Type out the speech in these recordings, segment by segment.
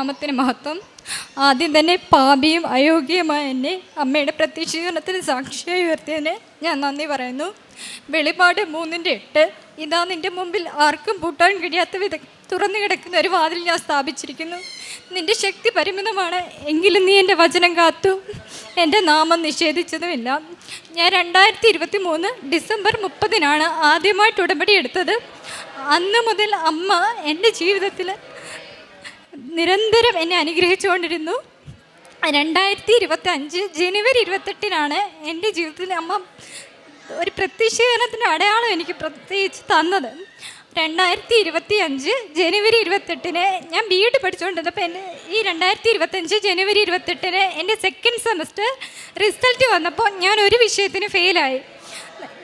നാമത്തിന് മഹത്വം. ആദ്യം തന്നെ പാപിയും അയോഗ്യമായ എന്നെ അമ്മയുടെ പ്രത്യക്ഷീകരണത്തിന് സാക്ഷിയായി ഉയർത്തിയതിന് ഞാൻ നന്ദി പറയുന്നു. വെളിപാട് മൂന്നിന്റെ എട്ട്. ഇതാ നിന്റെ മുമ്പിൽ ആർക്കും പൂട്ടാൻ കഴിയാത്ത വിധ തുറന്നു കിടക്കുന്ന ഒരു വാതിൽ ഞാൻ സ്ഥാപിച്ചിരിക്കുന്നു. നിന്റെ ശക്തി പരിമിതമാണ്. എങ്കിലും നീ എന്റെ വചനം കാത്തു. എന്റെ നാമം നിഷേധിച്ചതുമില്ല. ഞാൻ രണ്ടായിരത്തി ഇരുപത്തി മൂന്ന് ഡിസംബർ മുപ്പതിനാണ് ആദ്യമായിട്ട് ഉടമ്പടി എടുത്തത്. അന്ന് മുതൽ അമ്മ എന്റെ ജീവിതത്തിൽ നിരന്തരം എന്നെ അനുഗ്രഹിച്ചുകൊണ്ടിരുന്നു. രണ്ടായിരത്തി ഇരുപത്തി അഞ്ച് ജനുവരി ഇരുപത്തെട്ടിനാണ് എന്റെ ജീവിതത്തിൽ അമ്മ ഒരു പ്രത്യക്ഷീകരണത്തിന്റെ അടയാളം എനിക്ക് പ്രത്യേകിച്ച് തന്നത്. രണ്ടായിരത്തി ഇരുപത്തി അഞ്ച് ജനുവരി ഇരുപത്തെട്ടിന് ഞാൻ ബി എഡ് പഠിച്ചുകൊണ്ടിരുന്നപ്പോൾ എന്റെ ഈ രണ്ടായിരത്തി ഇരുപത്തഞ്ച് ജനുവരി ഇരുപത്തെട്ടിന് എന്റെ സെക്കൻഡ് സെമസ്റ്റർ റിസൾട്ട് വന്നപ്പോൾ ഞാൻ ഒരു വിഷയത്തിന് ഫെയിലായി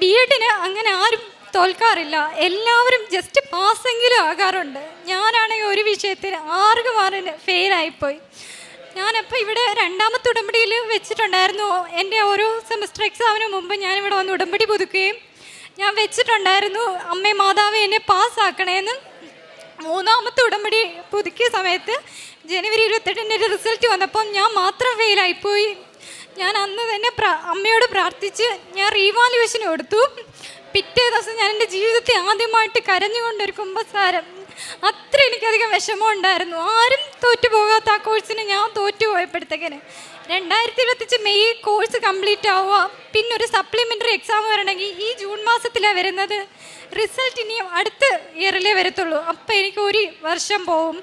ബി എഡിന് അങ്ങനെ ആരും തോൽക്കാറില്ല. എല്ലാവരും ജസ്റ്റ് പാസ്സെങ്കിലും ആകാറുണ്ട്. ഞാനാണെങ്കിൽ ഒരു വിഷയത്തിൽ ആർക്ക് മാറിന് ഫെയിലായിപ്പോയി ഞാനപ്പോൾ ഇവിടെ രണ്ടാമത്തെ ഉടമ്പടിയിൽ വെച്ചിട്ടുണ്ടായിരുന്നു. എന്റെ ഓരോ സെമസ്റ്റർ എക്സാമിന് മുമ്പ് ഞാനിവിടെ വന്ന് ഉടമ്പടി പുതുക്കുകയും ഞാൻ വെച്ചിട്ടുണ്ടായിരുന്നു അമ്മേ മാതാവ് എന്നെ പാസ്സാക്കണേന്ന് മൂന്നാമത്തെ ഉടമ്പടി പുതുക്കിയ സമയത്ത് ജനുവരി ഇരുപത്തെട്ടിന്റെ റിസൾട്ട് വന്നപ്പം ഞാൻ മാത്രം ഫെയിലായിപ്പോയി ഞാൻ അന്ന് തന്നെ അമ്മയോട് പ്രാർത്ഥിച്ച് ഞാൻ റീവാലുവേഷൻ കൊടുത്തു പിറ്റേ ദിവസം ഞാൻ എന്റെ ജീവിതത്തെ ആദ്യമായിട്ട് കരഞ്ഞുകൊണ്ടൊരു കുമ്പസാരം അത്ര എനിക്കധികം വിഷമം ഉണ്ടായിരുന്നു. ആരും തോറ്റു പോകാത്ത ആ കോഴ്സിന് ഞാൻ തോറ്റു പോയപ്പോഴത്തേക്കിന് രണ്ടായിരത്തി ഇരുപത്തിച്ച് മെയ് കോഴ്സ് കംപ്ലീറ്റ് ആവുക പിന്നെ ഒരു സപ്ലിമെന്ററി എക്സാം വരണമെങ്കിൽ ഈ ജൂൺ മാസത്തിലാണ് വരുന്നത്. റിസൾട്ട് ഇനിയും അടുത്ത ഇയറിലേ വരത്തുള്ളൂ. അപ്പം എനിക്ക് ഒരു വർഷം പോവും.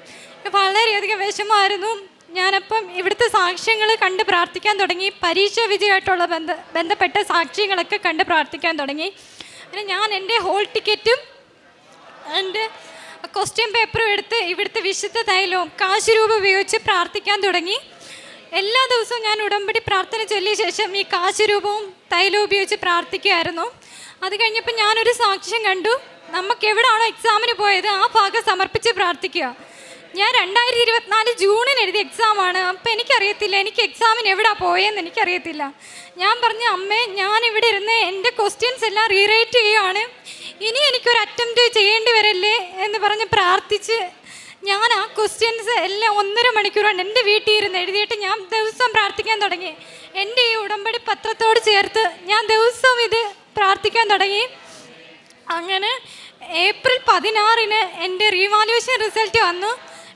വളരെയധികം വിഷമമായിരുന്നു. ഞാനപ്പം ഇവിടുത്തെ സാക്ഷ്യങ്ങൾ കണ്ട് പ്രാർത്ഥിക്കാൻ തുടങ്ങി. പരീക്ഷ വിജയമായിട്ടുള്ള ബന്ധ ബന്ധപ്പെട്ട സാക്ഷ്യങ്ങളൊക്കെ കണ്ട് പ്രാർത്ഥിക്കാൻ തുടങ്ങി. അങ്ങനെ ഞാൻ എന്റെ ഹോൾ ടിക്കറ്റും എന്റെ ക്വസ്റ്റ്യൻ പേപ്പറും എടുത്ത് ഇവിടുത്തെ വിശുദ്ധ തൈലവും കാശ് രൂപ ഉപയോഗിച്ച് പ്രാർത്ഥിക്കാൻ തുടങ്ങി. എല്ലാ ദിവസവും ഞാൻ ഉടമ്പടി പ്രാർത്ഥന ചൊല്ലിയ ശേഷം ഈ കാശ് രൂപവും തൈലവും ഉപയോഗിച്ച് പ്രാർത്ഥിക്കുമായിരുന്നു അത് കഴിഞ്ഞപ്പോൾ ഞാനൊരു സാക്ഷ്യം കണ്ടു. നമുക്ക് എവിടെയാണോ എക്സാമിന് പോയത് ആ ഭാഗം സമർപ്പിച്ച് പ്രാർത്ഥിക്കുക. ഞാൻ രണ്ടായിരത്തി ഇരുപത്തിനാല് ജൂണിന് എഴുതിയ എക്സാമാണ് അപ്പം എനിക്കറിയത്തില്ല എനിക്ക് എക്സാമിന് എവിടാ പോയെന്ന് എനിക്കറിയത്തില്ല. ഞാൻ പറഞ്ഞു അമ്മേ ഞാൻ ഇവിടെ ഇരുന്ന് എന്റെ ക്വസ്റ്റ്യൻസ് എല്ലാം റീറൈറ്റ് ചെയ്യുകയാണ് ഇനി എനിക്കൊരു അറ്റംപ്റ്റ് ചെയ്യേണ്ടി വരല്ലേ? എന്ന് പറഞ്ഞ് പ്രാർത്ഥിച്ച് ഞാൻ ആ ക്വസ്റ്റ്യൻസ് എല്ലാം ഒന്നര മണിക്കൂർ കൊണ്ട് എന്റെ വീട്ടിൽ ഇരുന്ന് എഴുതിയിട്ട് ഞാൻ ദിവസം പ്രാർത്ഥിക്കാൻ തുടങ്ങി. എന്റെ ഈ ഉടമ്പടി പത്രത്തോട് ചേർത്ത് ഞാൻ ദിവസം ഇത് പ്രാർത്ഥിക്കാൻ തുടങ്ങി. അങ്ങനെ ഏപ്രിൽ പതിനാറിന് എന്റെ റീവാലുവേഷൻ റിസൾട്ട് വന്നു.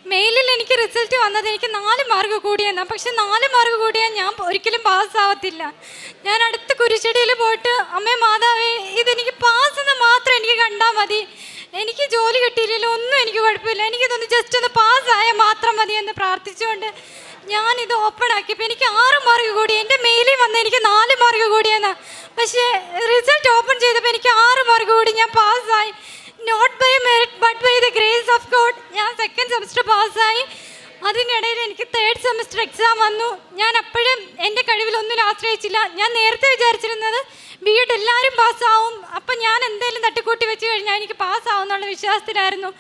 മെയിലിൽ എനിക്ക് റിസൾട്ട് വന്നത് എനിക്ക് നാല് മാർക്ക് കൂടിയെന്നാ. പക്ഷെ നാല് മാർക്ക് കൂടിയാൽ ഞാൻ ഒരിക്കലും പാസ്സാവത്തില്ല ഞാൻ അടുത്ത കുരിശടിയിൽ പോയിട്ട് അമ്മേ മാതാവേ ഇതെനിക്ക് പാസ്സെന്ന് മാത്രം എനിക്ക് കണ്ടാൽ മതി. എനിക്ക് ജോലി കിട്ടിയില്ലല്ലോ ഒന്നും എനിക്ക് കുഴപ്പമില്ല. എനിക്കിതൊന്ന് ജസ്റ്റ് ഒന്ന് പാസ്സായാൽ മാത്രം മതി എന്ന് പ്രാർത്ഥിച്ചുകൊണ്ട് ഞാനിത് ഓപ്പൺ ആക്കിയപ്പോൾ എനിക്ക് ആറ് മാർക്ക് കൂടി. എന്റെ മെയിലിൽ വന്ന് എനിക്ക് നാല് മാർക്ക് കൂടിയെന്നാ. പക്ഷേ റിസൾട്ട് ഓപ്പൺ ചെയ്തപ്പോൾ എനിക്ക് ആറ് മാർക്ക് കൂടി ഞാൻ പാസ്സായി സെമസ്റ്റർ എക്സാം വന്നു. ഞാൻ അപ്പോഴും എന്റെ കഴിവിലൊന്നും ആശ്രയിച്ചില്ല. ഞാൻ നേരത്തെ വിചാരിച്ചിരുന്നത് ബി എഡ് എല്ലാവരും പാസ്സാവും അപ്പം ഞാൻ എന്തെങ്കിലും തട്ടിക്കൂട്ടി വെച്ച് കഴിഞ്ഞാൽ എനിക്ക് പാസ്സാവും എന്നുള്ള വിശ്വാസത്തിലായിരുന്നു.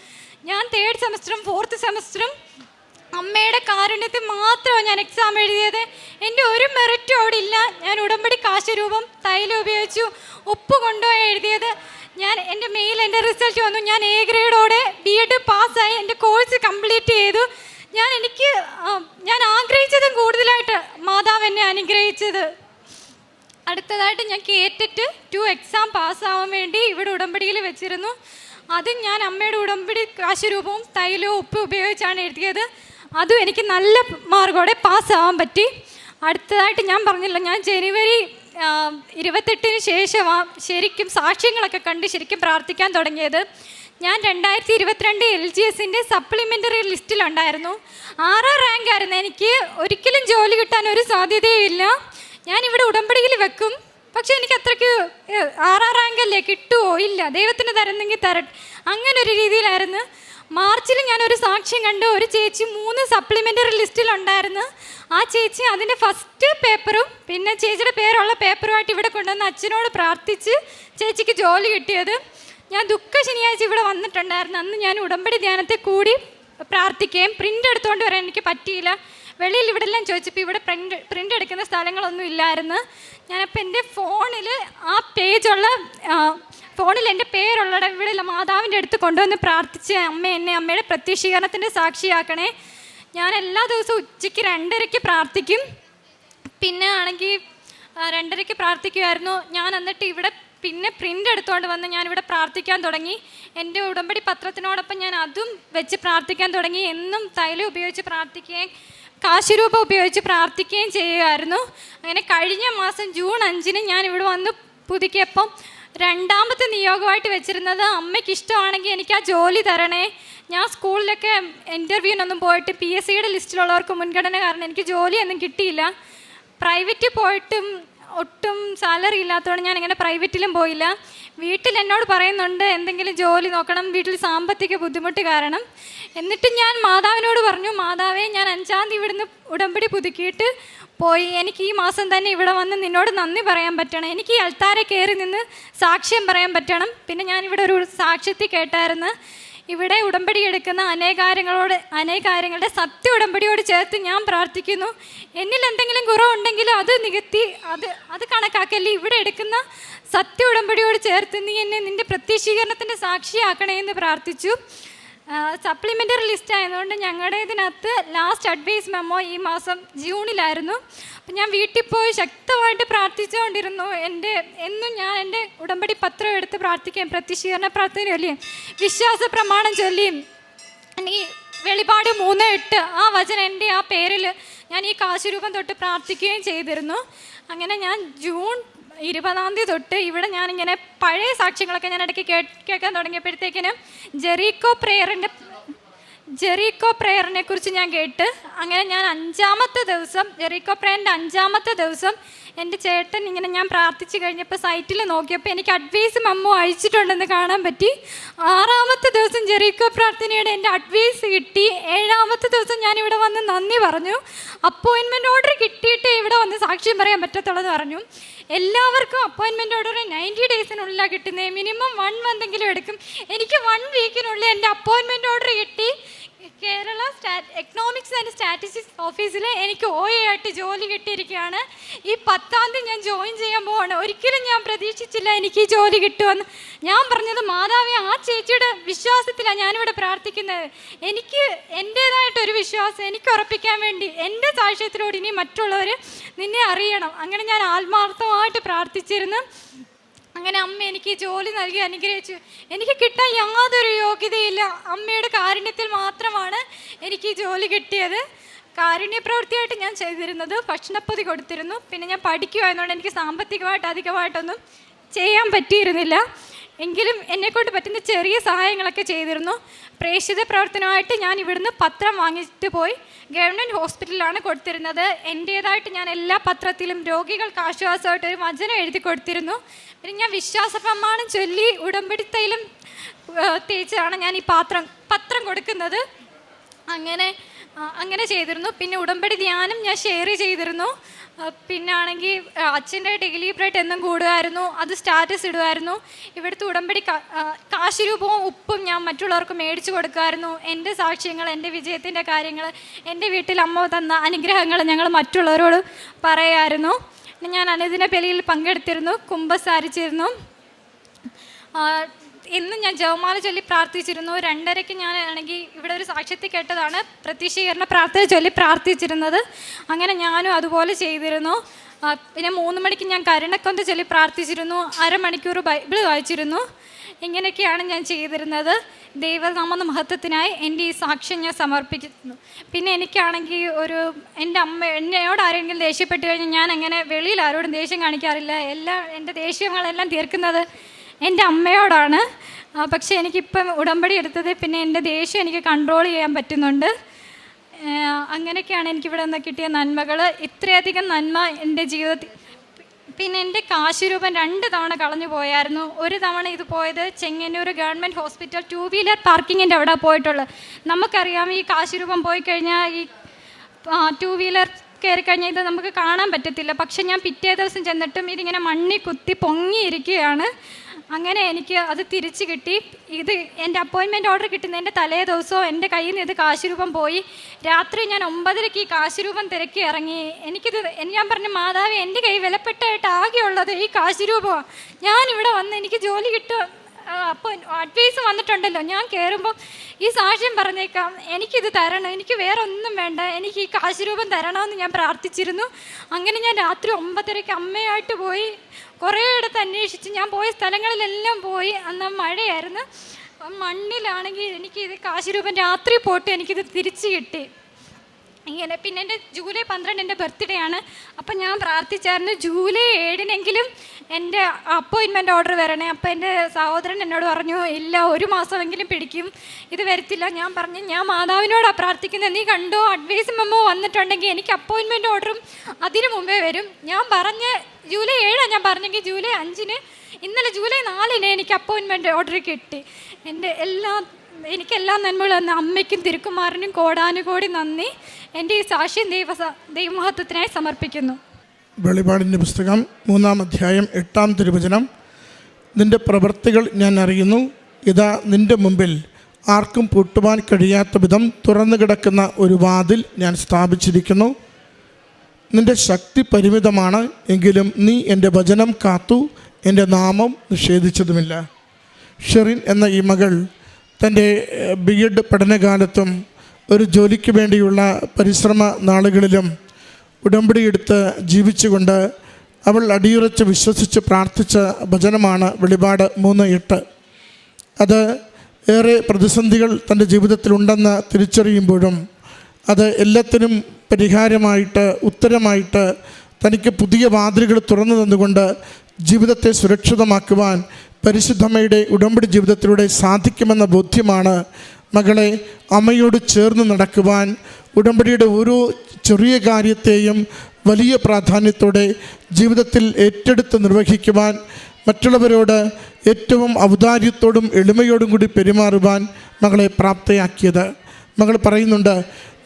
ഞാൻ തേർഡ് സെമസ്റ്ററും ഫോർത്ത് സെമസ്റ്ററും അമ്മയുടെ കാരുണ്യത്തിൽ മാത്രമാണ് ഞാൻ എക്സാം എഴുതിയത്. എന്റെ ഒരു മെറിറ്റും അവിടെ ഇല്ല. ഞാൻ ഉടമ്പടി കാശരൂപം തൈലം ഉപയോഗിച്ചു ഉപ്പ് കൊണ്ടുപോയി എഴുതിയത്. ഞാൻ എന്റെ മെയിൽ എന്റെ റിസൾട്ട് വന്നു. ഞാൻ എ ഗ്രേഡോടെ ബി എഡ് പാസ്സായി എന്റെ കോഴ്സ് കംപ്ലീറ്റ് ചെയ്തു. ഞാൻ എനിക്ക് ഞാൻ ആഗ്രഹിച്ചതും കൂടുതലായിട്ട് മാതാവ് എന്നെ അനുഗ്രഹിച്ചത്. അടുത്തതായിട്ട് ഞാൻ കേട്ടിട്ട് ടു എക്സാം പാസ്സാവാൻ വേണ്ടി ഇവിടെ ഉടമ്പടിയിൽ വെച്ചിരുന്നു. അത് ഞാൻ അമ്മയുടെ ഉടമ്പടി കാശുരൂപവും തൈലവും ഉപ്പ് ഉപയോഗിച്ചാണ് എഴുതിയത്. അതും എനിക്ക് നല്ല മാർക്കോടെ പാസ്സാവാൻ പറ്റി. അടുത്തതായിട്ട് ഞാൻ പറഞ്ഞില്ല ഞാൻ ജനുവരി ഇരുപത്തെട്ടിന് ശേഷമാണ് ശരിക്കും സാക്ഷ്യങ്ങളൊക്കെ കണ്ട് ശരിക്കും പ്രാർത്ഥിക്കാൻ തുടങ്ങിയത്. ഞാൻ രണ്ടായിരത്തി ഇരുപത്തിരണ്ട് എൽ ജി എസിന്റെ സപ്ലിമെന്ററി ലിസ്റ്റിലുണ്ടായിരുന്നു. ആറാം റാങ്ക് ആയിരുന്നു. എനിക്ക് ഒരിക്കലും ജോലി കിട്ടാൻ ഒരു സാധ്യതയും ഇല്ല. ഞാൻ ഇവിടെ ഉടമ്പടിയിൽ വെക്കും. പക്ഷെ എനിക്ക് അത്രയ്ക്ക് ആറാം റാങ്ക് അല്ലേ കിട്ടുമോ ഇല്ല. ദൈവത്തിന് തരുന്നെങ്കിൽ തരട്ടെ അങ്ങനെ ഒരു രീതിയിലായിരുന്നു. മാർച്ചിൽ ഞാൻ ഒരു സാക്ഷ്യം കണ്ടു ഒരു ചേച്ചി മൂന്ന് സപ്ലിമെന്ററി ലിസ്റ്റിലുണ്ടായിരുന്നു. ആ ചേച്ചി അതിന്റെ ഫസ്റ്റ് പേപ്പറും പിന്നെ ചേച്ചിയുടെ പേരുള്ള പേപ്പറുമായിട്ട് ഇവിടെ കൊണ്ടുവന്ന് അച്ഛനോട് പ്രാർത്ഥിച്ച് ചേച്ചിക്ക് ജോലി കിട്ടിയത്. ഞാൻ ദുഃഖ ശനിയാഴ്ച ഇവിടെ വന്നിട്ടുണ്ടായിരുന്നു. അന്ന് ഞാൻ ഉടമ്പടി ധ്യാനത്തെ കൂടി പ്രാർത്ഥിക്കുകയും പ്രിന്റ് എടുത്തുകൊണ്ട് വരാൻ എനിക്ക് പറ്റിയില്ല. വെളിയിൽ ഇവിടെ എല്ലാം ചോദിച്ചപ്പോൾ ഇവിടെ പ്രിന്റ് പ്രിന്റ് എടുക്കുന്ന സ്ഥലങ്ങളൊന്നും ഇല്ലായിരുന്നു. ഞാനപ്പോൾ എന്റെ ഫോണിൽ ആ പേജുള്ള ഫോണിൽ എന്റെ പേരുള്ള ഇവിടെ മാതാവിന്റെ അടുത്ത് കൊണ്ടുവന്ന് പ്രാർത്ഥിച്ച് അമ്മ എന്നെ അമ്മയുടെ പ്രത്യക്ഷീകരണത്തിന്റെ സാക്ഷിയാക്കണേ. ഞാൻ എല്ലാ ദിവസവും ഉച്ചയ്ക്ക് രണ്ടരയ്ക്ക് പ്രാർത്ഥിക്കും. പിന്നെ ആണെങ്കിൽ രണ്ടരയ്ക്ക് പ്രാർത്ഥിക്കുമായിരുന്നു ഞാൻ എന്നിട്ട് ഇവിടെ പിന്നെ പ്രിന്റ് എടുത്തുകൊണ്ട് വന്ന് ഞാനിവിടെ പ്രാർത്ഥിക്കാൻ തുടങ്ങി. എന്റെ ഉടമ്പടി പത്രത്തിനോടൊപ്പം ഞാൻ അതും വെച്ച് പ്രാർത്ഥിക്കാൻ തുടങ്ങി. എന്നും തൈലം ഉപയോഗിച്ച് പ്രാർത്ഥിക്കുകയും കാശുരൂപ ഉപയോഗിച്ച് പ്രാർത്ഥിക്കുകയും ചെയ്യുമായിരുന്നു അങ്ങനെ കഴിഞ്ഞ മാസം ജൂൺ അഞ്ചിന് ഞാൻ ഇവിടെ വന്ന് പുതുക്കിയപ്പം രണ്ടാമത്തെ നിയോഗമായിട്ട് വെച്ചിരുന്നത് അമ്മയ്ക്ക് ഇഷ്ടമാണെങ്കിൽ എനിക്ക് ആ ജോലി തരണേ. ഞാൻ സ്കൂളിലൊക്കെ ഇന്റർവ്യൂവിനൊന്നും പോയിട്ട് പി എസ് സിയുടെ ലിസ്റ്റിലുള്ളവർക്ക് മുൻഗണന കാരണം എനിക്ക് ജോലിയൊന്നും കിട്ടിയില്ല. പ്രൈവറ്റ് പോയിട്ടും ഒട്ടും സാലറി ഇല്ലാത്തതുകൊണ്ട് ഞാൻ ഇങ്ങനെ പ്രൈവറ്റിലും പോയില്ല. വീട്ടിൽ എന്നോട് പറയുന്നുണ്ട് എന്തെങ്കിലും ജോലി നോക്കണം വീട്ടിൽ സാമ്പത്തിക ബുദ്ധിമുട്ട് കാരണം. എന്നിട്ട് ഞാൻ മാതാവിനോട് പറഞ്ഞു മാതാവേ ഞാൻ അഞ്ചാം തീയതി ഇവിടുന്ന് ഉടമ്പടി പുതുക്കിയിട്ട് പോയി. എനിക്ക് ഈ മാസം തന്നെ ഇവിടെ വന്ന് നിന്നോട് നന്ദി പറയാൻ പറ്റണം. എനിക്ക് ഈ അൾത്താരെ കയറി നിന്ന് സാക്ഷ്യം പറയാൻ പറ്റണം. പിന്നെ ഞാൻ ഇവിടെ ഒരു സാക്ഷ്യത്തിൽ കേട്ടായിരുന്നു. ഇവിടെ ഉടമ്പടി എടുക്കുന്ന അനേകാര്യങ്ങളോട് അനേകാര്യങ്ങളുടെ സത്യ ഉടമ്പടിയോട് ചേർത്ത് ഞാൻ പ്രാർത്ഥിക്കുന്നു. എന്നിൽ എന്തെങ്കിലും കുറവുണ്ടെങ്കിൽ അത് നികത്തി അത് അത് കണക്കാക്കല്ലേ ഇവിടെ എടുക്കുന്ന സത്യ ഉടമ്പടിയോട് ചേർത്ത് നീ എന്നെ നിന്റെ പ്രത്യക്ഷീകരണത്തിന്റെ സാക്ഷിയാക്കണേ എന്ന് പ്രാർത്ഥിച്ചു. സപ്ലിമെന്ററി ലിസ്റ്റ് ആയതുകൊണ്ട് ഞങ്ങളുടെ ഇതിനകത്ത് ലാസ്റ്റ് അഡ്വൈസ് മെമ്മോ ഈ മാസം ജൂണിലായിരുന്നു. അപ്പം ഞാൻ വീട്ടിൽ പോയി ശക്തമായിട്ട് പ്രാർത്ഥിച്ചുകൊണ്ടിരുന്നു. എന്റെ എന്നും ഞാൻ എന്റെ ഉടമ്പടി പത്രം എടുത്ത് പ്രാർത്ഥിക്കുകയും പ്രത്യക്ഷീകരണ പ്രാർത്ഥന ചൊല്ലിയും വിശ്വാസ പ്രമാണം ചൊല്ലിയും എനിക്ക് വെളിപാട് മൂന്ന് എട്ട് ആ വചനം എന്റെ ആ പേരിൽ ഞാൻ ഈ കാശുരൂപം തൊട്ട് പ്രാർത്ഥിക്കുകയും ചെയ്തിരുന്നു. അങ്ങനെ ഞാൻ ജൂൺ ഇരുപതാം തീയതി തൊട്ട് ഇവിടെ ഞാനിങ്ങനെ പഴയ സാക്ഷ്യങ്ങളൊക്കെ ഞാൻ ഇടയ്ക്ക് കേൾക്കാൻ തുടങ്ങിയപ്പോഴത്തേക്കിനും ജെറീക്കോ പ്രേയറിന്റെ ജെറീക്കോ പ്രേയറിനെ കുറിച്ച് ഞാൻ കേട്ട് അങ്ങനെ ഞാൻ അഞ്ചാമത്തെ ദിവസം ജെറീക്കോ പ്രേയറിന്റെ അഞ്ചാമത്തെ ദിവസം എന്റെ ചേട്ടൻ ഇങ്ങനെ ഞാൻ പ്രാർത്ഥിച്ചു കഴിഞ്ഞപ്പോൾ സൈറ്റിൽ നോക്കിയപ്പോൾ എനിക്ക് അഡ്വൈസ് മമ്മു അയച്ചിട്ടുണ്ടെന്ന് കാണാൻ പറ്റി. ആറാമത്തെ ദിവസം ജെറീക്കോ പ്രാർത്ഥനയുടെ എന്റെ അഡ്വൈസ് കിട്ടി. ഏഴാമത്തെ ദിവസം ഞാൻ ഇവിടെ വന്ന് നന്ദി പറഞ്ഞു. അപ്പോയിൻമെന്റ് ഓർഡർ കിട്ടിയിട്ട് ഇവിടെ വന്ന് സാക്ഷ്യം പറയാൻ പറ്റത്തുള്ളൂ പറഞ്ഞു. എല്ലാവർക്കും അപ്പോയിൻമെന്റ് ഓർഡർ നയന്റി ഡേയ്സിനുള്ളിലാണ് കിട്ടുന്നത് മിനിമം വൺ മന്തെങ്കിലും എടുക്കും. എനിക്ക് വൺ വീക്കിനുള്ളിൽ എന്റെ അപ്പോയിൻമെന്റ് ഓർഡർ കിട്ടി. കേരള എക്കണോമിക്സ് ആൻഡ് സ്റ്റാറ്റിസ്റ്റിക്സ് ഓഫീസിൽ എനിക്ക് ഒ എ ആയിട്ട് ജോലി കിട്ടിയിരിക്കുകയാണ്. ഈ പത്താം തീയതി ഞാൻ ജോയിൻ ചെയ്യാൻ പോവാണ്. ഒരിക്കലും ഞാൻ പ്രതീക്ഷിച്ചില്ല എനിക്ക് ഈ ജോലി കിട്ടുമെന്ന്. ഞാൻ പറഞ്ഞത് മാതാവി ആ ചേച്ചിയുടെ വിശ്വാസത്തിലാണ് ഞാനിവിടെ പ്രാർത്ഥിക്കുന്നത്. എനിക്ക് എന്റേതായിട്ടൊരു വിശ്വാസം എനിക്ക് ഉറപ്പിക്കാൻ വേണ്ടി എന്റെ സാക്ഷ്യത്തിലൂടെ ഇനി മറ്റുള്ളവർ നിന്നെ അറിയണം. അങ്ങനെ ഞാൻ ആത്മാർത്ഥമായിട്ട് പ്രാർത്ഥിച്ചിരുന്നു. അങ്ങനെ അമ്മ എനിക്ക് ജോലി നൽകി അനുഗ്രഹിച്ചു. എനിക്ക് കിട്ടാൻ യാതൊരു യോഗ്യതയില്ല. അമ്മയുടെ കാരുണ്യത്തിൽ മാത്രമാണ് എനിക്ക് ജോലി കിട്ടിയത്. കാരുണ്യ പ്രവൃത്തിയായിട്ട് ഞാൻ ചെയ്തിരുന്നത് ഭക്ഷണപ്പൊതി കൊടുത്തിരുന്നു. പിന്നെ ഞാൻ പഠിക്കുമായിരുന്നുകൊണ്ട് എനിക്ക് സാമ്പത്തികമായിട്ട് അധികമായിട്ടൊന്നും ചെയ്യാൻ പറ്റിയിരുന്നില്ല. എങ്കിലും എന്നെക്കൊണ്ട് പറ്റുന്ന ചെറിയ സഹായങ്ങളൊക്കെ ചെയ്തിരുന്നു. പ്രേക്ഷിത പ്രവർത്തനമായിട്ട് ഞാൻ ഇവിടുന്ന് പത്രം വാങ്ങിയിട്ട് പോയി. ഗവൺമെന്റ് ഹോസ്പിറ്റലിലാണ് കൊടുത്തിരുന്നത്. എന്റേതായിട്ട് ഞാൻ എല്ലാ പത്രത്തിലും രോഗികൾക്ക് ആശ്വാസമായിട്ട് ഒരു വചനം എഴുതി കൊടുത്തിരുന്നു. പിന്നെ ഞാൻ വിശ്വാസപ്രമാണം ചൊല്ലി ഉടമ്പടിത്തയിലും തേച്ചാണ് ഞാൻ ഈ പാത്രം പത്രം കൊടുക്കുന്നത്. അങ്ങനെ അങ്ങനെ ചെയ്തിരുന്നു. പിന്നെ ഉടമ്പടി ധ്യാനം ഞാൻ ഷെയർ ചെയ്തിരുന്നു. പിന്നെ ആണെങ്കിൽ അച്ഛന്റെ ഡെയിലി ബ്രെഡ് എന്നും കൂടുമായിരുന്നു. അത് സ്റ്റാറ്റസ് ഇടുമായിരുന്നു. ഇവിടുത്തെ ഉടമ്പടി കാശ് രൂപവും ഉപ്പും ഞാൻ മറ്റുള്ളവർക്ക് മേടിച്ചു കൊടുക്കുമായിരുന്നു. എന്റെ സാക്ഷ്യങ്ങൾ എന്റെ വിജയത്തിന്റെ കാര്യങ്ങൾ എന്റെ വീട്ടിൽ അമ്മ തന്ന അനുഗ്രഹങ്ങൾ ഞങ്ങൾ മറ്റുള്ളവരോട് പറയായിരുന്നു. ഞാൻ അനുദിന ബലിയിൽ പങ്കെടുത്തിരുന്നു കുമ്പസാരിച്ചിരുന്നു. എന്നും ഞാൻ ജവമാല ചൊല്ലി പ്രാർത്ഥിച്ചിരുന്നു. രണ്ടരയ്ക്ക് ഞാൻ ആണെങ്കിൽ ഇവിടെ ഒരു സാക്ഷ്യത്തിൽ കേട്ടതാണ്. പ്രത്യക്ഷീകരണ പ്രാർത്ഥന ചൊല്ലി പ്രാർത്ഥിച്ചിരുന്നത്. അങ്ങനെ ഞാനും അതുപോലെ ചെയ്തിരുന്നു. പിന്നെ മൂന്ന് മണിക്ക് ഞാൻ കരുണക്കൊന്ത ചൊല്ലി പ്രാർത്ഥിച്ചിരുന്നു. അരമണിക്കൂർ ബൈബിൾ വായിച്ചിരുന്നു. ഇങ്ങനെയൊക്കെയാണ് ഞാൻ ചെയ്തിരുന്നത്. ദൈവനാമ മഹത്വത്തിനായി എന്റെ ഈ സാക്ഷ്യം ഞാൻ സമർപ്പിക്കുന്നു പിന്നെ എനിക്കാണെങ്കിൽ ഒരു എന്റെ അമ്മ എന്നോട് ആരെങ്കിലും ദേഷ്യപ്പെട്ട് കഴിഞ്ഞാൽ ഞാൻ അങ്ങനെ വെളിയിൽ ആരോടും ദേഷ്യം കാണിക്കാറില്ല. എല്ലാം എന്റെ ദേഷ്യങ്ങളെല്ലാം തീർക്കുന്നത് എന്റെ അമ്മയോടാണ്. പക്ഷെ എനിക്കിപ്പം ഉടമ്പടി എടുത്തത് പിന്നെ എന്റെ ദേഷ്യം എനിക്ക് കൺട്രോൾ ചെയ്യാൻ പറ്റുന്നുണ്ട്. അങ്ങനെയൊക്കെയാണ് എനിക്കിവിടെ നിന്ന് കിട്ടിയ നന്മകൾ ഇത്രയധികം നന്മ എന്റെ ജീവിതത്തിൽ പിന്നെ എന്റെ കാശുരൂപം രണ്ട് തവണ കളഞ്ഞു പോയായിരുന്നു. ഒരു തവണ ഇത് പോയത് Chengannur government hospital two wheeler പാർക്കിങ്ങിന്റെ അവിടെ പോയിട്ടുള്ളത് നമുക്കറിയാം ഈ കാശുരൂപം പോയി കഴിഞ്ഞാൽ ഈ ടു വീലർ കയറി കഴിഞ്ഞാൽ ഇത് നമുക്ക് കാണാൻ പറ്റത്തില്ല. പക്ഷെ ഞാൻ പിറ്റേ ദിവസം ചെന്നിട്ടും ഇതിങ്ങനെ മണ്ണി കുത്തി പൊങ്ങിയിരിക്കുകയാണ്. അങ്ങനെ എനിക്ക് അത് തിരിച്ചു കിട്ടി. ഇത് എന്റെ അപ്പോയിൻമെന്റ് ഓർഡർ കിട്ടുന്നതിന്റെ തലേ ദിവസവും എന്റെ കയ്യിൽ നിന്ന് ഇത് കാശുരൂപം പോയി. രാത്രി ഞാൻ ഒമ്പതരയ്ക്ക് ഈ കാശുരൂപം തിരക്കി ഇറങ്ങി. എനിക്കിത് ഞാൻ പറഞ്ഞു മാതാവ് എന്റെ കൈ വിലപ്പെട്ടായിട്ട് ആകെയുള്ളത് ഈ കാശുരൂപമാണ് ഞാനിവിടെ വന്ന് എനിക്ക് ജോലി കിട്ടുക അപ്പോൾ അഡ്വൈസ് വന്നിട്ടുണ്ടല്ലോ. ഞാൻ കയറുമ്പോൾ ഈ സാക്ഷ്യം പറഞ്ഞേക്കാം. എനിക്കിത് തരണം. എനിക്ക് വേറെ ഒന്നും വേണ്ട. എനിക്ക് ഈ കാശുരൂപം തരണമെന്ന് ഞാൻ പ്രാർത്ഥിച്ചിരുന്നു. അങ്ങനെ ഞാൻ രാത്രി ഒമ്പതരയ്ക്ക് അമ്മയായിട്ട് പോയി കുറേ ഇടത്ത് അന്വേഷിച്ച് ഞാൻ പോയ സ്ഥലങ്ങളിലെല്ലാം പോയി. അന്ന് മഴയായിരുന്നു. മണ്ണിലാണെങ്കിൽ എനിക്ക് ഇത് കാശുരൂപം രാത്രി പോയിട്ട് എനിക്കിത് തിരിച്ച് കിട്ടി. ഇങ്ങനെ പിന്നെ എന്റെ ജൂലൈ പന്ത്രണ്ട് എന്റെ ബർത്ത്ഡേ ആണ്. അപ്പം ഞാൻ പ്രാർത്ഥിച്ചായിരുന്നു ജൂലൈ ഏഴിനെങ്കിലും എന്റെ അപ്പോയിൻമെന്റ് ഓർഡർ വരണേ. അപ്പം എന്റെ സഹോദരൻ എന്നോട് പറഞ്ഞു ഇല്ല ഒരു മാസമെങ്കിലും പിടിക്കും. ഇത് വരത്തില്ല. ഞാൻ പറഞ്ഞു ഞാൻ മാതാവിനോടാണ് പ്രാർത്ഥിക്കുന്നത്. നീ കണ്ടോ അഡ്വൈസ് മെമ്മോ വന്നിട്ടുണ്ടെങ്കിൽ എനിക്ക് അപ്പോയിൻമെന്റ് ഓർഡറും അതിനു മുമ്പേ വരും. ഞാൻ പറഞ്ഞ ജൂലൈ ഏഴാണ് ഞാൻ പറഞ്ഞെങ്കിൽ ജൂലൈ അഞ്ചിന് ഇന്നലെ ജൂലൈ നാലിന് എനിക്ക് അപ്പോയിൻമെന്റ് ഓർഡർ കിട്ടി. എന്റെ എല്ലാ എനിക്കെല്ലാം നന്മകൾ തന്ന. അമ്മയ്ക്കും തിരുക്കുമാറിനും കോടാനുകോടി നന്ദി. എന്റെ ഈ സാക്ഷ്യം ദൈവ ദൈവമഹത്വത്തിനായി സമർപ്പിക്കുന്നു. വെളിപാടിന്റെ പുസ്തകം മൂന്നാം അധ്യായം എട്ടാം തിരുവചനം. നിന്റെ പ്രവൃത്തികൾ ഞാൻ അറിയുന്നു. ഇതാ നിന്റെ മുമ്പിൽ ആർക്കും പൂട്ടുവാൻ കഴിയാത്ത വിധം തുറന്നു കിടക്കുന്ന ഒരു വാതിൽ ഞാൻ സ്ഥാപിച്ചിരിക്കുന്നു. നിന്റെ ശക്തി പരിമിതമാണ് എങ്കിലും നീ എന്റെ വചനം കാത്തു എന്റെ നാമം നിഷേധിച്ചതുമില്ല. ഷെറിൻ എന്ന ഈ മകൾ തന്റെ ബി എഡ് പഠനകാലത്തും ഒരു ജോലിക്ക് വേണ്ടിയുള്ള പരിശ്രമ നാളുകളിലും ഉടമ്പടിയെടുത്ത് ജീവിച്ചുകൊണ്ട് അവൾ അടിയുറച്ച് വിശ്വസിച്ച് പ്രാർത്ഥിച്ച ഭജനമാണ് വെളിപാട് മൂന്ന് എട്ട്. അത് ഏറെ പ്രതിസന്ധികൾ തന്റെ ജീവിതത്തിലുണ്ടെന്ന് തിരിച്ചറിയുമ്പോഴും അത് എല്ലാത്തിനും പരിഹാരമായിട്ട് ഉത്തരമായിട്ട് തനിക്ക് പുതിയ വാതിലുകൾ തുറന്നു തന്നുകൊണ്ട് ജീവിതത്തെ സുരക്ഷിതമാക്കുവാൻ പരിശുദ്ധമ്മയുടെ ഉടമ്പടി ജീവിതത്തിലൂടെ സാധിക്കുമെന്ന ബോധ്യമാണ് മകളെ അമ്മയോട് ചേർന്ന് നടക്കുവാൻ ഉടമ്പടിയുടെ ഓരോ ചെറിയ കാര്യത്തെയും വലിയ പ്രാധാന്യത്തോടെ ജീവിതത്തിൽ ഏറ്റെടുത്ത് നിർവഹിക്കുവാൻ മറ്റുള്ളവരോട് ഏറ്റവും ഔദാര്യത്തോടും എളിമയോടും കൂടി പെരുമാറുവാൻ മകളെ പ്രാപ്തയാക്കിയത്. മകൾ പറയുന്നുണ്ട്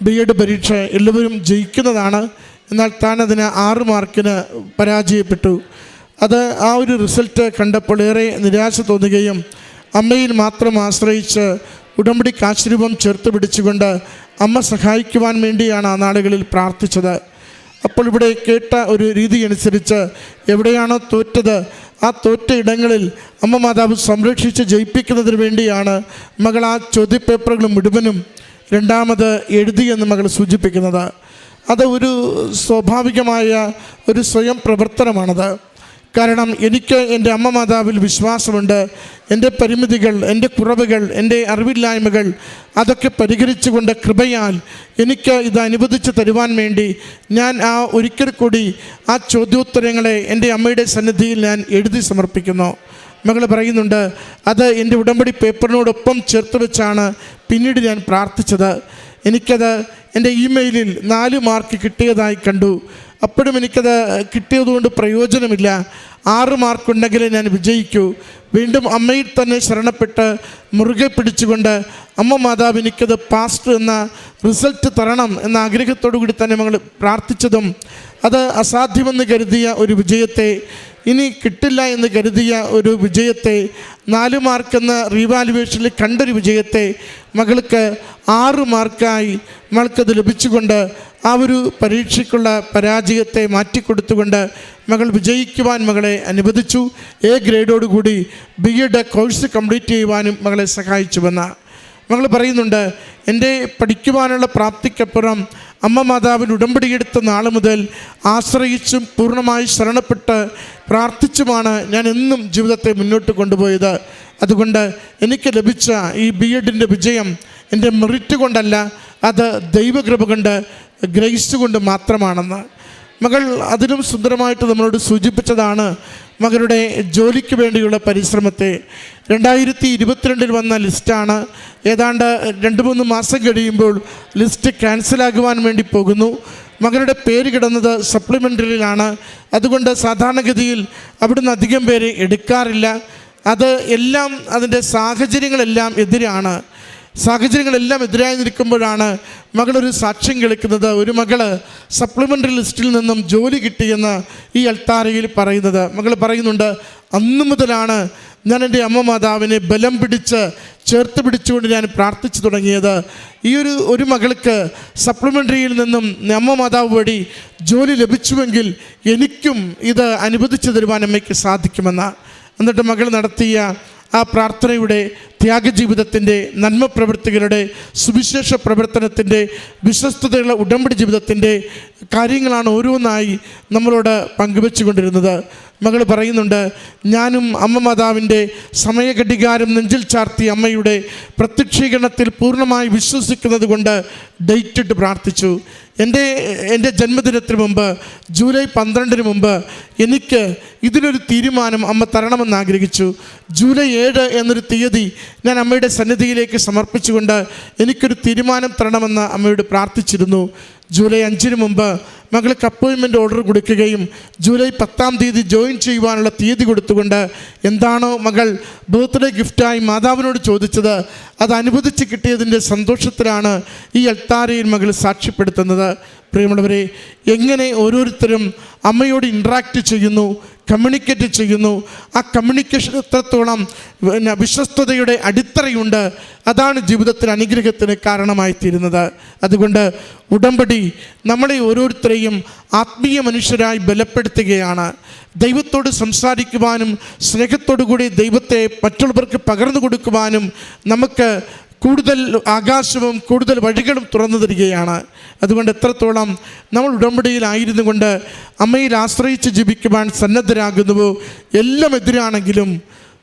ബി എഡ് പരീക്ഷ എല്ലാവരും ജയിക്കുന്നതാണ്. എന്നാൽ താൻ അതിന് ആറ് മാർക്കിന് പരാജയപ്പെട്ടു. അത് ആ ഒരു റിസൾട്ട് കണ്ടപ്പോൾ ഏറെ നിരാശ തോന്നുകയും അമ്മയിൽ മാത്രം ആശ്രയിച്ച് ഉടമ്പടി കാശ്രൂപം ചേർത്ത് പിടിച്ചുകൊണ്ട് അമ്മ സഹായിക്കുവാൻ വേണ്ടിയാണ് ആ നാളുകളിൽ പ്രാർത്ഥിച്ചത്. അപ്പോൾ ഇവിടെ കേട്ട ഒരു രീതി അനുസരിച്ച് എവിടെയാണോ തോറ്റത് ആ തോറ്റ ഇടങ്ങളിൽ അമ്മ മാതാവ് സംരക്ഷിച്ച് ജയിപ്പിക്കുന്നതിന് വേണ്ടിയാണ് മകൾ ആ ചോദ്യപേപ്പറുകൾ മുഴുവനും രണ്ടാമത് എഴുതിയെന്ന് മകൾ സൂചിപ്പിക്കുന്നത്. അത് ഒരു സ്വാഭാവികമായ ഒരു സ്വയം പ്രവർത്തനമാണത്. കാരണം എനിക്ക് എന്റെ അമ്മ മാതാവിൽ വിശ്വാസമുണ്ട്. എന്റെ പരിമിതികൾ എന്റെ കുറവുകൾ എന്റെ അറിവില്ലായ്മകൾ അതൊക്കെ പരിഹരിച്ചുകൊണ്ട് കൃപയാൽ എനിക്ക് ഇത് അനുവദിച്ച് തരുവാൻ വേണ്ടി ഞാൻ ആ ഒരിക്കൽ കൂടി ആ ചോദ്യോത്തരങ്ങളെ എന്റെ അമ്മയുടെ സന്നിധിയിൽ ഞാൻ എഴുതി സമർപ്പിക്കുന്നു. മകൾ പറയുന്നുണ്ട് അത് എന്റെ ഉടമ്പടി പേപ്പറിനോടൊപ്പം ചേർത്ത് വെച്ചാണ് പിന്നീട് ഞാൻ പ്രാർത്ഥിച്ചത്. എനിക്കത് എന്റെ ഇമെയിലിൽ നാല് മാർക്ക് കിട്ടിയതായി കണ്ടു. അപ്പോഴും എനിക്കത് കിട്ടിയതുകൊണ്ട് പ്രയോജനമില്ല. ആറ് മാർക്കുണ്ടെങ്കിലേ ഞാൻ വിജയിക്കൂ. വീണ്ടും അമ്മയിൽ തന്നെ ശരണപ്പെട്ട് മുറുകെ പിടിച്ചുകൊണ്ട് അമ്മ മാതാവ് എനിക്കത് പാസ്റ്റ് എന്ന റിസൾട്ട് തരണം എന്ന ആഗ്രഹത്തോടു കൂടി തന്നെ മകൾ പ്രാർത്ഥിച്ചതും അത് അസാധ്യമെന്ന് കരുതിയ ഒരു വിജയത്തെ ഇനി കിട്ടില്ല എന്ന് കരുതിയ ഒരു വിജയത്തെ നാല് മാർക്കെന്ന റീവാലുവേഷനിൽ കണ്ടൊരു വിജയത്തെ മകൾക്ക് ആറ് മാർക്കായി മകൾക്കത് ലഭിച്ചുകൊണ്ട് ആ ഒരു പരീക്ഷയ്ക്കുള്ള പരാജയത്തെ മാറ്റിക്കൊടുത്തുകൊണ്ട് മകൾ വിജയിക്കുവാൻ മകളെ അനുവദിച്ചു. എ ഗ്രേഡോടുകൂടി ബി എഡ് കോഴ്സ് കംപ്ലീറ്റ് ചെയ്യുവാനും മകളെ സഹായിച്ചുവെന്ന മകൾ പറയുന്നുണ്ട് എന്റെ പഠിക്കുവാനുള്ള പ്രാപ്തിക്കപ്പുറം അമ്മ മാതാവിന് ഉടമ്പടിയെടുത്ത നാൾ മുതൽ ആശ്രയിച്ചും പൂർണമായി ശരണപ്പെട്ട് പ്രാർത്ഥിച്ചുമാണ് ഞാൻ എന്നും ജീവിതത്തെ മുന്നോട്ട് കൊണ്ടുപോയത്. അതുകൊണ്ട് എനിക്ക് ലഭിച്ച ഈ ബി എഡിന്റെ വിജയം എന്റെ മെറിറ്റ് കൊണ്ടല്ല അത് ദൈവകൃപ കൊണ്ട് ഗ്രഹിച്ച് കൊണ്ട് മാത്രമാണെന്ന്. മകൾ അതിലും സുന്ദരമായിട്ട് നമ്മളോട് സൂചിപ്പിച്ചതാണ് മകളുടെ ജോലിക്ക് വേണ്ടിയുള്ള പരിശ്രമത്തെ. രണ്ടായിരത്തി ഇരുപത്തിരണ്ടിൽ വന്ന ലിസ്റ്റാണ്. ഏതാണ്ട് രണ്ട് മൂന്ന് മാസം കഴിയുമ്പോൾ ലിസ്റ്റ് ക്യാൻസലാകുവാൻ വേണ്ടി പോകുന്നു. മകളുടെ പേര് കിടന്നത് സപ്ലിമെന്ററിയിലാണ്. അതുകൊണ്ട് സാധാരണഗതിയിൽ അവിടുന്ന് അധികം പേര് എടുക്കാറില്ല. അത് എല്ലാം അതിന്റെ സാഹചര്യങ്ങളെല്ലാം എതിരാണ്. സാഹചര്യങ്ങളെല്ലാം എതിരായി നിൽക്കുമ്പോഴാണ് മകളൊരു സാക്ഷ്യം കേൾക്കുന്നത്. ഒരു മകൾ സപ്ലിമെന്ററി ലിസ്റ്റിൽ നിന്നും ജോലി കിട്ടിയെന്ന് ഈ അൾത്താരയിൽ പറയുന്നത്. മകൾ പറയുന്നുണ്ട് അന്നു മുതലാണ് ഞാൻ എന്റെ അമ്മ മാതാവിനെ ബലം പിടിച്ച് ചേർത്ത് പിടിച്ചുകൊണ്ട് ഞാൻ പ്രാർത്ഥിച്ചു തുടങ്ങിയത്. ഈ ഒരു ഒരു മകൾക്ക് സപ്ലിമെന്ററിയിൽ നിന്നും അമ്മ മാതാവ് വഴി ജോലി ലഭിച്ചുവെങ്കിൽ എനിക്കും ഇത് അനുവദിച്ചു തരുവാൻ അമ്മയ്ക്ക് സാധിക്കുമെന്ന്. എന്നിട്ട് മകൾ നടത്തിയ ആ പ്രാർത്ഥനയുടെ ത്യാഗജീവിതത്തിന്റെ നന്മ പ്രവർത്തികളുടെ സുവിശേഷ പ്രവർത്തനത്തിന്റെ വിശ്വസ്തതയുള്ള ഉടമ്പടി ജീവിതത്തിന്റെ കാര്യങ്ങളാണ് ഓരോന്നായി നമ്മളോട് പങ്കുവെച്ചുകൊണ്ടിരുന്നത്. മകൾ പറയുന്നുണ്ട് ഞാനും അമ്മ മാതാവിന്റെ സമയഘടികാരം നെഞ്ചിൽ ചാർത്തി അമ്മയുടെ പ്രത്യക്ഷീകരണത്തിൽ പൂർണമായി വിശ്വസിക്കുന്നത് കൊണ്ട് ഡേറ്റ് ഇട്ട് പ്രാർത്ഥിച്ചു. എന്റെ എന്റെ ജന്മദിനത്തിന് മുമ്പ് ജൂലൈ പന്ത്രണ്ടിന് മുമ്പ് എനിക്ക് ഇതിനൊരു തീരുമാനം അമ്മ തരണമെന്ന് ആഗ്രഹിച്ചു. ജൂലൈ ഏഴ് എന്നൊരു തീയതി ഞാൻ അമ്മയുടെ സന്നിധിയിലേക്ക് സമർപ്പിച്ചുകൊണ്ട് എനിക്കൊരു തീരുമാനം തരണമെന്ന് അമ്മയോട് പ്രാർത്ഥിച്ചിരുന്നു. ജൂലൈ അഞ്ചിന് മുമ്പ് മകൾക്ക് അപ്പോയിൻമെന്റ് ഓർഡർ കൊടുക്കുകയും ജൂലൈ പത്താം തീയതി ജോയിൻ ചെയ്യുവാനുള്ള തീയതി കൊടുത്തുകൊണ്ട് എന്താണോ മകൾ ബർത്ത്ഡേ ഗിഫ്റ്റായി മാതാവിനോട് ചോദിച്ചത് അത് അനുവദിച്ച് കിട്ടിയതിന്റെ സന്തോഷത്തിലാണ് ഈ അൽത്താരയിൽ മകൾ സാക്ഷ്യപ്പെടുത്തുന്നത്. പ്രിയമുള്ളവരെ എങ്ങനെ ഓരോരുത്തരും അമ്മയോട് ഇൻട്രാക്റ്റ് ചെയ്യുന്നു കമ്മ്യൂണിക്കേറ്റ് ചെയ്യുന്നു ആ കമ്മ്യൂണിക്കേഷൻ എത്രത്തോളം പിന്നെ വിശ്വസ്തതയുടെ അടിത്തറയുണ്ട് അതാണ് ജീവിതത്തിൽ അനുഗ്രഹത്തിന് കാരണമായി തീരുന്നത് അതുകൊണ്ട് ഉടമ്പടി നമ്മളെ ഓരോരുത്തരെയും ആത്മീയ മനുഷ്യരായി ബലപ്പെടുത്തുകയാണ്. ദൈവത്തോട് സംസാരിക്കുവാനും സ്നേഹത്തോടു കൂടി ദൈവത്തെ മറ്റുള്ളവർക്ക് പകർന്നു കൊടുക്കുവാനും നമുക്ക് കൂടുതൽ ആകാശവും കൂടുതൽ വഴികളും തുറന്നു തരികയാണ്. അതുകൊണ്ട് എത്രത്തോളം നമ്മൾ ഉടമ്പടിയിലായിരുന്നു കൊണ്ട് അമ്മയിൽ ആശ്രയിച്ച് ജീവിക്കുവാൻ സന്നദ്ധരാകുന്നുവോ എല്ലാം എതിരാണെങ്കിലും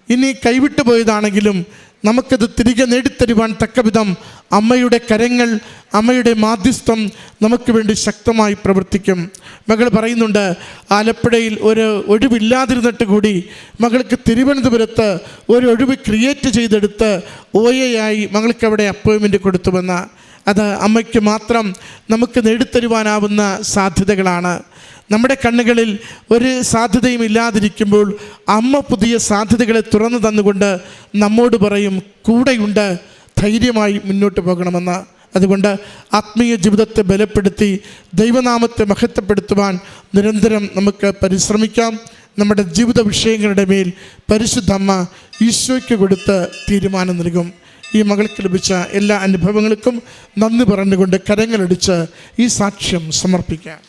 ഇനി കൈവിട്ടു പോയതാണെങ്കിലും നമുക്കത് തിരികെ നേടിത്തരുവാൻ തക്കവിധം അമ്മയുടെ കരങ്ങൾ അമ്മയുടെ മാധ്യസ്ഥം നമുക്ക് വേണ്ടി ശക്തമായി പ്രവർത്തിക്കും. മകൾ പറയുന്നുണ്ട് ആലപ്പുഴയിൽ ഒരു ഒഴിവില്ലാതിരുന്നിട്ട് കൂടി മകൾക്ക് തിരുവനന്തപുരത്ത് ഒരു ഒഴിവ് ക്രിയേറ്റ് ചെയ്തെടുത്ത് ഒ ആയി മകൾക്ക് അവിടെ അപ്പോയിൻമെന്റ് കൊടുത്തുവെന്ന്. അത് അമ്മയ്ക്ക് മാത്രം നമുക്ക് നേടിത്തരുവാനാവുന്ന സാധ്യതകളാണ്. നമ്മുടെ കണ്ണുകളിൽ ഒരു സാധ്യതയും ഇല്ലാതിരിക്കുമ്പോൾ അമ്മ പുതിയ സാധ്യതകളെ തുറന്നു തന്നുകൊണ്ട് നമ്മോട് പറയും കൂടെയുണ്ട് ധൈര്യമായി മുന്നോട്ട് പോകണമെന്ന്. അതുകൊണ്ട് ആത്മീയ ജീവിതത്തെ ബലപ്പെടുത്തി ദൈവനാമത്തെ മഹത്വപ്പെടുത്തുവാൻ നിരന്തരം നമുക്ക് പരിശ്രമിക്കാം. നമ്മുടെ ജീവിത വിഷയങ്ങളുടെ മേൽ പരിശുദ്ധമ്മ ഈശോയ്ക്ക് കൊടുത്ത് തീരുമാനം നൽകും. ഈ മകൾക്ക് ലഭിച്ച എല്ലാ അനുഭവങ്ങൾക്കും നന്ദി പറഞ്ഞുകൊണ്ട് കരങ്ങളടിച്ച് ഈ സാക്ഷ്യം സമർപ്പിക്കാം.